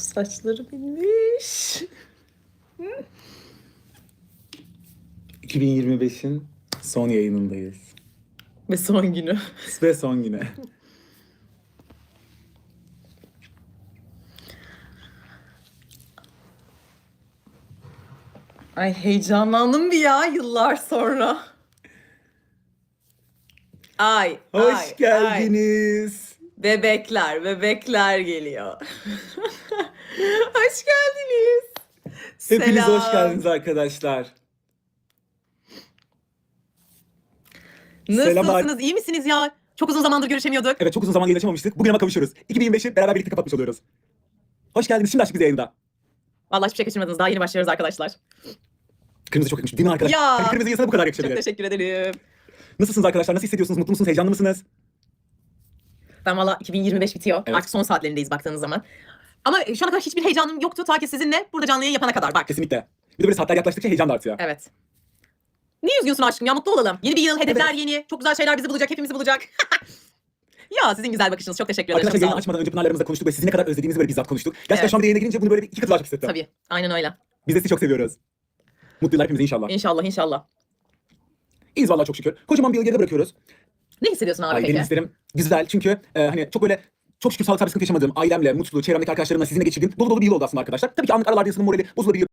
Saçları binmiş. 2025'in son yayınındayız. Ve son günü. Ve son güne. Ay heyecanlandım bir ya yıllar sonra. Ay, Hoş ay, geldiniz. Bebekler, bebekler geliyor. hoş geldiniz. Hepiniz Selam. hoş geldiniz arkadaşlar. Nasılsınız? Selam. İyi misiniz ya? Çok uzun zamandır görüşemiyorduk. Evet çok uzun zaman yaşamamıştık. Bugün ama kavuşuyoruz. 2025'i beraber birlikte kapatmış oluyoruz. Hoş geldiniz. Şimdi açtık bize yayında. Vallahi hiçbir şey kaçırmadınız. Daha yeni başlıyoruz arkadaşlar. Kırmızı çok yakışmış değil mi arkadaşlar? Ya. Hani kırmızı insana bu kadar Çok yakışabilir. teşekkür ederim. Nasılsınız arkadaşlar? Nasıl hissediyorsunuz? Mutlu musunuz? Heyecanlı mısınız? Ben valla 2025 bitiyor. Evet. Artık son saatlerindeyiz baktığınız zaman. Ama şu ana kadar hiçbir heyecanım yoktu ta ki sizinle burada canlı yayın yapana kadar. Bak. Kesinlikle. Bir de böyle saatler yaklaştıkça heyecan da artıyor. Evet. Niye üzgünsün aşkım ya? Mutlu olalım. Yeni bir yıl, hedefler yeni. Çok güzel şeyler bizi bulacak, hepimizi bulacak. ya sizin güzel bakışınız. Çok teşekkür ederim. Arkadaşlar yayını açmadan önce Pınar'larımızla konuştuk ve sizi ne kadar özlediğimizi böyle bizzat konuştuk. Gerçekten Evet. şu an bir yayına girince bunu böyle iki katı daha çok hissettim. Tabii. Aynen öyle. Biz de sizi çok seviyoruz. Mutlu yıllar hepimize inşallah. İnşallah inşallah. İyiyiz vallahi çok şükür. Kocaman bir yıl geride bırakıyoruz. Ne hissediyorsun abi Ay, peki? benim hislerim güzel çünkü e, hani çok böyle çok şükür sağlıksal bir sıkıntı yaşamadığım, ailemle, mutlu, çevremdeki arkadaşlarımla sizinle geçirdiğim dolu dolu bir yıl oldu aslında arkadaşlar. Tabii ki anlık aralarda insanın morali bozulabiliyor.